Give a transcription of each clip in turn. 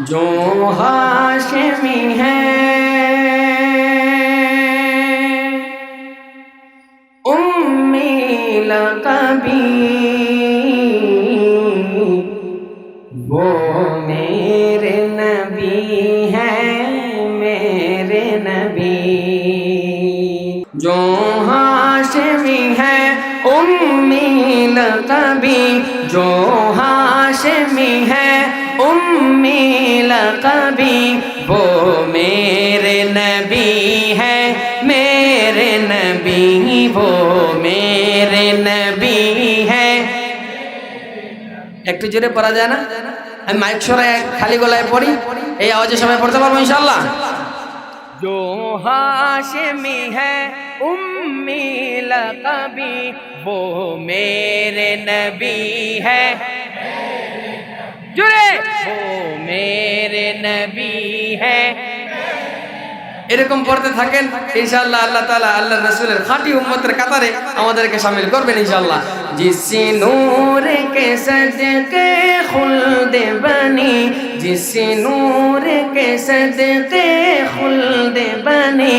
جو ہاشمی ہے۔ امی لقبی، وہ میرے نبی ہے، میرے نبی۔ جو ہاشمی ہے، امی لقبی، جو ہاشمی ہے امی لقبی وہ میرے نبی ہے میرے نبی وہ میرے نبی ہے একটু জোরে পড়া যায় না আমি মাইক সরাই খালি গলায় পড়ি এই আওয়াজে সবাই পড়তে পারবো ইনশাল্লাহ جو ہاشمی ہے امی لقبی وہ میرے نبی ہے জুড়ে। ও মেরে নবী হ্যাঁ এরকম পড়তে থাকেন ইনশাআল্লাহ আল্লাহ তাআলা আল্লাহর রাসূলের খাঁটি উম্মতের কাতারে আমাদেরকে শামিল করবেন ইনশাআল্লাহ। জিসি নূর কে সদকে খুলদ বানি জিসি নূর কে সদকে খুলদ বানি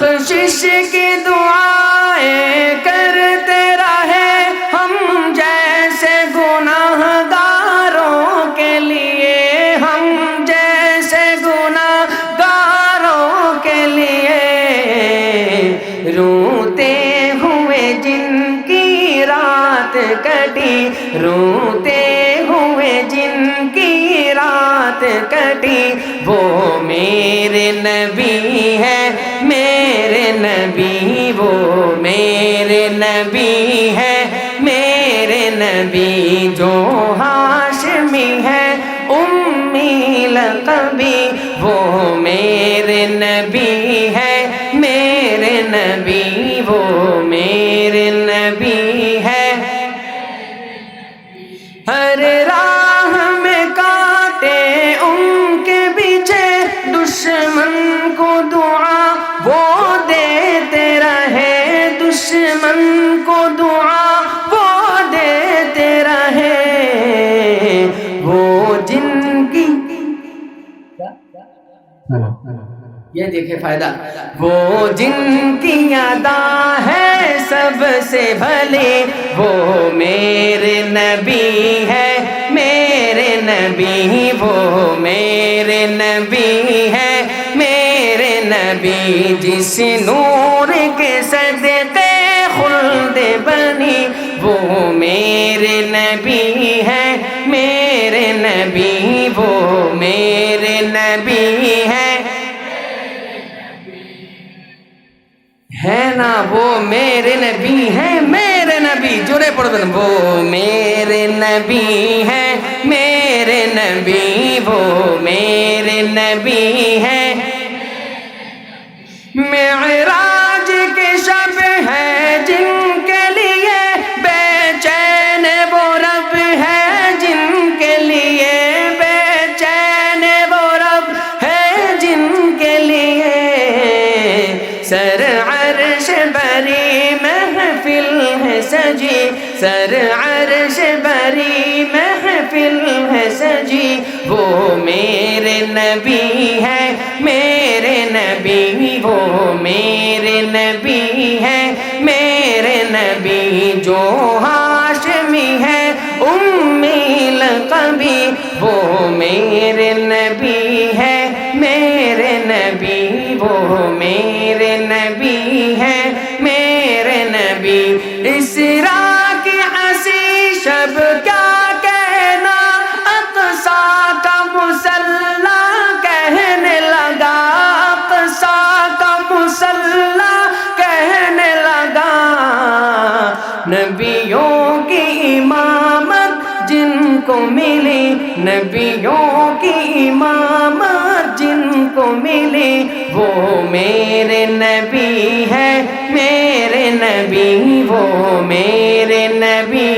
بخشش کی دعائیں کرتے رہے ہم جیسے گناہ گاروں کے لیے، ہم جیسے گناہ گاروں کے لیے۔ روتے ہوئے جن کی رات کٹی، روتے ہوئے جن کی رات کٹی۔ وہ میرے نبی ہے نبی وہ میرے نبی ہے، میرے نبی جو ہاشمی ہے، امی لقبی وہ میرے نبی ہے، میرے نبی وہ میرے نبی ہے۔ ہر راہ میں کاٹے ان کے پیچھے، دشمن کو دعا جن کی یہ دیکھے فائدہ وہ جن کی ادا ہے سب سے بھلے وہ میرے نبی ہے میرے نبی وہ میرے نبی ہے میرے نبی جس نور کے صدقے خلد بنی، وہ میرے نبی ہے، میرے نبی، وہ میرے نبی ہے۔ ہے نا، وہ میرے نبی ہے، میرے نبی جڑے پڑھবেন وہ میرے نبی ہے، میرے نبی، وہ میرے نبی ہے۔ بری محفل ہے سر عرش بری محفل ہے سجی وہ میرے نبی ہے میرے نبی وہ میرے نبی ہے میرے نبی جو ہاشمی ہے امی لقبی وہ میرے نبی ہے میرے نبی وہ میرے شب کیا کہنا اقصا کا مسلح کہنے لگا اقصا کا مسلح کہنے لگا۔ نبیوں کی امامت جن کو ملی، نبیوں کی امامت جن کو ملی، وہ میرے نبی ہے، میرے نبی، وہ میرے نبی